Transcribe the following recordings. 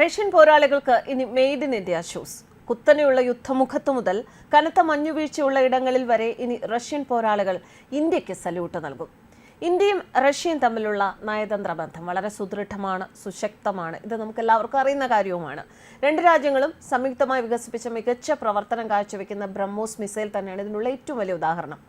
Russian പോരാളികൾക്ക് ഇനി made in India shoes കുത്തനെയുള്ള യുദ്ധമുഖത്ത് മുതൽ കനത്ത മഞ്ഞുവീഴ്ചയുള്ള ഇടങ്ങളിൽ വരെ ഇനി റഷ്യൻ പോരാളികൾ ഇന്ത്യയ്ക്ക് സല്യൂട്ട് നൽകും. ഇന്ത്യയും റഷ്യയും തമ്മിലുള്ള നയതന്ത്ര ബന്ധം വളരെ സുദൃഢമാണ് സുശക്തമാണ്. ഇത് നമുക്ക് എല്ലാവർക്കും അറിയുന്ന കാര്യവുമാണ്. രണ്ട് രാജ്യങ്ങളും സംയുക്തമായി വികസിപ്പിച്ച മികച്ച പ്രവർത്തനം കാഴ്ചവെക്കുന്ന ബ്രഹ്മോസ് മിസൈൽ തന്നെയാണ് ഇതിനുള്ള ഏറ്റവും വലിയ ഉദാഹരണം.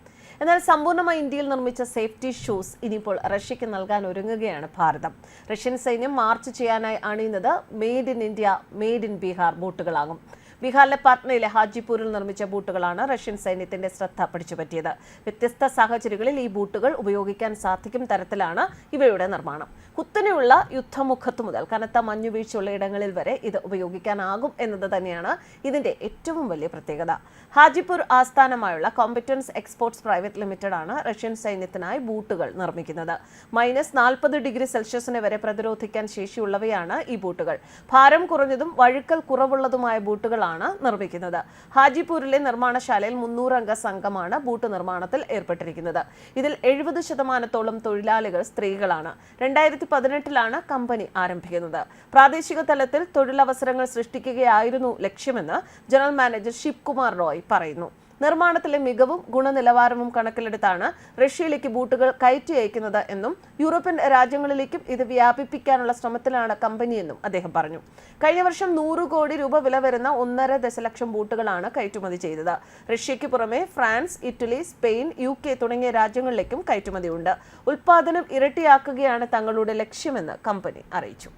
എന്നാൽ സമ്പൂർണമായി ഇന്ത്യയിൽ നിർമ്മിച്ച സേഫ്റ്റി ഷൂസ് ഇനിയിപ്പോൾ റഷ്യയ്ക്ക് നൽകാൻ ഒരുങ്ങുകയാണ് ഭാരതം. റഷ്യൻ സൈന്യം മാർച്ച് ചെയ്യാനായി അണിയുന്നത് made in India made in Bihar ബൂട്ടുകളാകും. ബീഹാറിലെ പാറ്റ്നയിലെ ഹാജിപൂരിൽ നിർമ്മിച്ച ബൂട്ടുകളാണ് റഷ്യൻ സൈന്യത്തിന്റെ ശ്രദ്ധ പിടിച്ചുപറ്റിയത്. വ്യത്യസ്ത സാഹചര്യങ്ങളിൽ ഈ ബൂട്ടുകൾ ഉപയോഗിക്കാൻ സാധിക്കും തരത്തിലാണ് ഇവയുടെ നിർമ്മാണം. കുത്തനെയുള്ള യുദ്ധമുഖത്ത് മുതൽ കനത്ത മഞ്ഞുവീഴ്ചയുള്ള ഇടങ്ങളിൽ വരെ ഇത് ഉപയോഗിക്കാനാകും എന്നത് തന്നെയാണ് ഇതിന്റെ ഏറ്റവും വലിയ പ്രത്യേകത. ഹാജിപൂർ ആസ്ഥാനമായുള്ള കോമ്പറ്റൻസ് എക്സ്പോർട്സ് പ്രൈവറ്റ് ലിമിറ്റഡ് ആണ് റഷ്യൻ സൈന്യത്തിനായി ബൂട്ടുകൾ നിർമ്മിക്കുന്നത്. മൈനസ് നാൽപ്പത് ഡിഗ്രി സെൽഷ്യസിനെ വരെ പ്രതിരോധിക്കാൻ ശേഷിയുള്ളവയാണ് ഈ ബൂട്ടുകൾ. ഭാരം കുറഞ്ഞതും വഴുക്കൽ കുറവുള്ളതുമായ ബൂട്ടുകളാണ് നിർമ്മിക്കുന്നത്. ഹാജിപൂരിലെ നിർമ്മാണശാലയിൽ മുന്നൂറംഗ സംഘമാണ് ബൂട്ട് നിർമ്മാണത്തിൽ ഏർപ്പെട്ടിരിക്കുന്നത്. ഇതിൽ എഴുപത് ശതമാനത്തോളം തൊഴിലാളികൾ സ്ത്രീകളാണ്. രണ്ടായിരത്തി പതിനെട്ടിലാണ് കമ്പനി ആരംഭിക്കുന്നത്. പ്രാദേശിക തലത്തിൽ തൊഴിലവസരങ്ങൾ സൃഷ്ടിക്കുകയായിരുന്നു ലക്ഷ്യമെന്ന് ജനറൽ മാനേജർ ശിവകുമാർ റോയ് പറയുന്നു. നിർമ്മാണത്തിലെ മികവും ഗുണനിലവാരവും കണക്കിലെടുത്താണ് റഷ്യയിലേക്ക് ബൂട്ടുകൾ കയറ്റി അയക്കുന്നത് എന്നും യൂറോപ്യൻ രാജ്യങ്ങളിലേക്കും ഇത് വ്യാപിപ്പിക്കാനുള്ള ശ്രമത്തിലാണ് കമ്പനിയെന്നും അദ്ദേഹം പറഞ്ഞു. കഴിഞ്ഞ വർഷം നൂറ് കോടി രൂപ വില വരുന്ന ഒന്നര ദശലക്ഷം ബൂട്ടുകളാണ് കയറ്റുമതി ചെയ്തത്. റഷ്യയ്ക്ക് പുറമെ France Italy Spain U K തുടങ്ങിയ രാജ്യങ്ങളിലേക്കും കയറ്റുമതിയുണ്ട്. ഉൽപാദനം ഇരട്ടിയാക്കുകയാണ് തങ്ങളുടെ ലക്ഷ്യമെന്ന് കമ്പനി അറിയിച്ചു.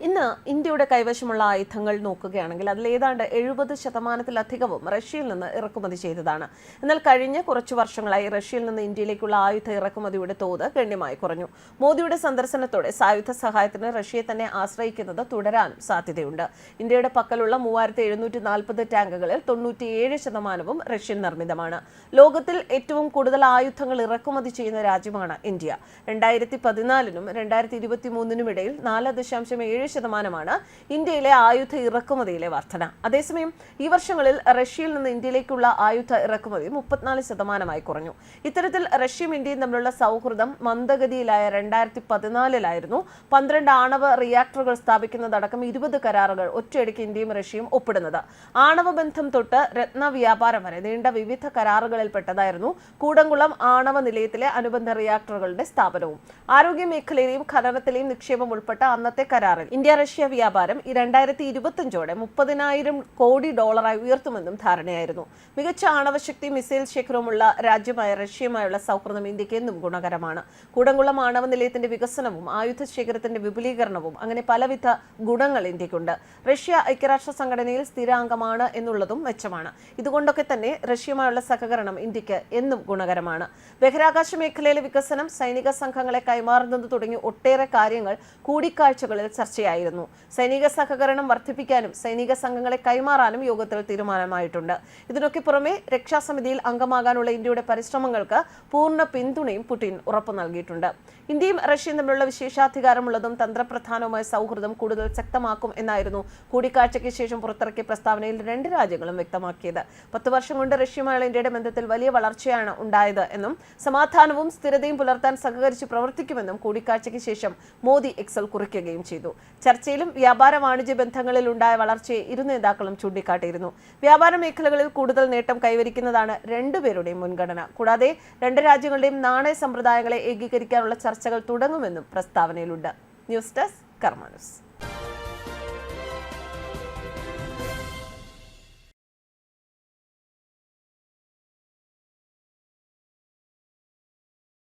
ഇന്ന് ഇന്ത്യയുടെ കൈവശമുള്ള ആയുധങ്ങൾ നോക്കുകയാണെങ്കിൽ അതിൽ ഏതാണ്ട് എഴുപത് ശതമാനത്തിലധികവും റഷ്യയിൽ നിന്ന് ഇറക്കുമതി ചെയ്തതാണ്. എന്നാൽ കഴിഞ്ഞ കുറച്ചു വർഷങ്ങളായി റഷ്യയിൽ നിന്ന് ഇന്ത്യയിലേക്കുള്ള ആയുധ ഇറക്കുമതിയുടെ തോത് ഗണ്യമായി കുറഞ്ഞു. മോദിയുടെ സന്ദർശനത്തോടെ സായുധ സഹായത്തിന് റഷ്യയെ തന്നെ ആശ്രയിക്കുന്നത് തുടരാൻ സാധ്യതയുണ്ട്. ഇന്ത്യയുടെ പക്കലുള്ള മൂവായിരത്തി എഴുന്നൂറ്റി നാൽപ്പത് ടാങ്കുകളിൽ തൊണ്ണൂറ്റിയേഴ് ശതമാനവും റഷ്യൻ നിർമ്മിതമാണ്. ലോകത്തിൽ ഏറ്റവും കൂടുതൽ ആയുധങ്ങൾ ഇറക്കുമതി ചെയ്യുന്ന രാജ്യമാണ് ഇന്ത്യ. രണ്ടായിരത്തി പതിനാലിനും രണ്ടായിരത്തി ഇരുപത്തി മൂന്നിനും ഇടയിൽ നാല് ദശാംശം ഏഴ് ശതമാനമാണ് ഇന്ത്യയിലെ ആയുധ ഇറക്കുമതിയിലെ വർധന. അതേസമയം ഈ വർഷങ്ങളിൽ റഷ്യയിൽ നിന്ന് ഇന്ത്യയിലേക്കുള്ള ആയുധ ഇറക്കുമതി മുപ്പത്തിനാല് ശതമാനമായി കുറഞ്ഞു. ഇത്തരത്തിൽ റഷ്യയും ഇന്ത്യയും തമ്മിലുള്ള സൗഹൃദം മന്ദഗതിയിലായ രണ്ടായിരത്തി പതിനാലിലായിരുന്നു പന്ത്രണ്ട് ആണവ റിയാക്ടറുകൾ സ്ഥാപിക്കുന്നതടക്കം ഇരുപത് കരാറുകൾ ഒറ്റയടിക്ക് ഇന്ത്യയും റഷ്യയും ഒപ്പിടുന്നത്. ആണവ ബന്ധം തൊട്ട് രത്ന വ്യാപാരം വരെ നീണ്ട വിവിധ കരാറുകളിൽ പെട്ടതായിരുന്നു കൂടംകുളം ആണവ നിലയത്തിലെ അനുബന്ധ റിയാക്ടറുകളുടെ സ്ഥാപനവും. ആരോഗ്യ മേഖലയിലെയും ഖനനത്തിലെയും നിക്ഷേപം ഉൾപ്പെട്ട അന്നത്തെ കരാറിൽ ഇന്ത്യ റഷ്യ വ്യാപാരം ഈ രണ്ടായിരത്തി ഇരുപത്തിയഞ്ചോടെ മുപ്പതിനായിരം കോടി ഡോളറായി ഉയർത്തുമെന്നും ധാരണയായിരുന്നു. മികച്ച ആണവശക്തി മിസൈൽ ശേഖരവുമുള്ള രാജ്യമായ റഷ്യയുമായുള്ള സൗഹൃദം ഇന്ത്യയ്ക്ക് എന്നും ഗുണകരമാണ്. കൂടംകുളം ആണവ നിലയത്തിന്റെ വികസനവും ആയുധ ശേഖരത്തിന്റെ വിപുലീകരണവും അങ്ങനെ പലവിധ ഗുണങ്ങൾ ഇന്ത്യക്കുണ്ട്. റഷ്യ ഐക്യരാഷ്ട്ര സംഘടനയിൽ സ്ഥിരാംഗമാണ് എന്നുള്ളതും മെച്ചമാണ്. ഇതുകൊണ്ടൊക്കെ തന്നെ റഷ്യയുമായുള്ള സഹകരണം ഇന്ത്യയ്ക്ക് എന്നും ഗുണകരമാണ്. ബഹിരാകാശ മേഖലയിലെ വികസനം സൈനിക സംഘങ്ങളെ കൈമാറുന്നത് തുടങ്ങി ഒട്ടേറെ കാര്യങ്ങൾ കൂടിക്കാഴ്ചകളിൽ ചർച്ചയായിരുന്നു സൈനിക സഹകരണം വർദ്ധിപ്പിക്കാനും സൈനിക സംഘങ്ങളെ കൈമാറാനും യോഗത്തിൽ തീരുമാനമായിട്ടുണ്ട്. ഇതിനൊക്കെ പുറമെ രക്ഷാസമിതിയിൽ അംഗമാകാനുള്ള ഇന്ത്യയുടെ പരിശ്രമങ്ങൾക്ക് പൂർണ പിന്തുണയും പുടിൻ ഉറപ്പു നൽകിയിട്ടുണ്ട്. ഇന്ത്യയും റഷ്യയും തമ്മിലുള്ള വിശേഷാധികാരമുള്ളതും തന്ത്രപ്രധാനവുമായ സൗഹൃദം കൂടുതൽ ശക്തമാക്കും എന്നായിരുന്നു കൂടിക്കാഴ്ചയ്ക്ക് ശേഷം പുറത്തിറക്കിയ പ്രസ്താവനയിൽ രണ്ട് രാജ്യങ്ങളും വ്യക്തമാക്കിയത്. പത്ത് വർഷം കൊണ്ട് റഷ്യയുമായുള്ള ഇന്ത്യയുടെ ബന്ധത്തിൽ വലിയ വളർച്ചയാണ് ഉണ്ടായത് എന്നും സമാധാനവും സ്ഥിരതയും പുലർത്താൻ സഹകരിച്ച് പ്രവർത്തിക്കുമെന്നും കൂടിക്കാഴ്ചയ്ക്ക് ശേഷം മോദി എക്സൽ കുറിക്കുകയും ചെയ്തു. ചർച്ചയിലും വ്യാപാര വാണിജ്യ ബന്ധങ്ങളിൽ ഉണ്ടായ വളർച്ചയെ ഇരു നേതാക്കളും ചൂണ്ടിക്കാട്ടിയിരുന്നു. വ്യാപാര മേഖലകളിൽ കൂടുതൽ നേട്ടം കൈവരിക്കുന്നതാണ് രണ്ടുപേരുടെയും മുൻഗണന. കൂടാതെ രണ്ട് രാജ്യങ്ങളുടെയും നാണയ സമ്പ്രദായങ്ങളെ ഏകീകരിക്കാനുള്ള ചർച്ചകൾ തുടങ്ങുമെന്നും പ്രസ്താവനയിലുണ്ട്. News desk കർമാനുസ്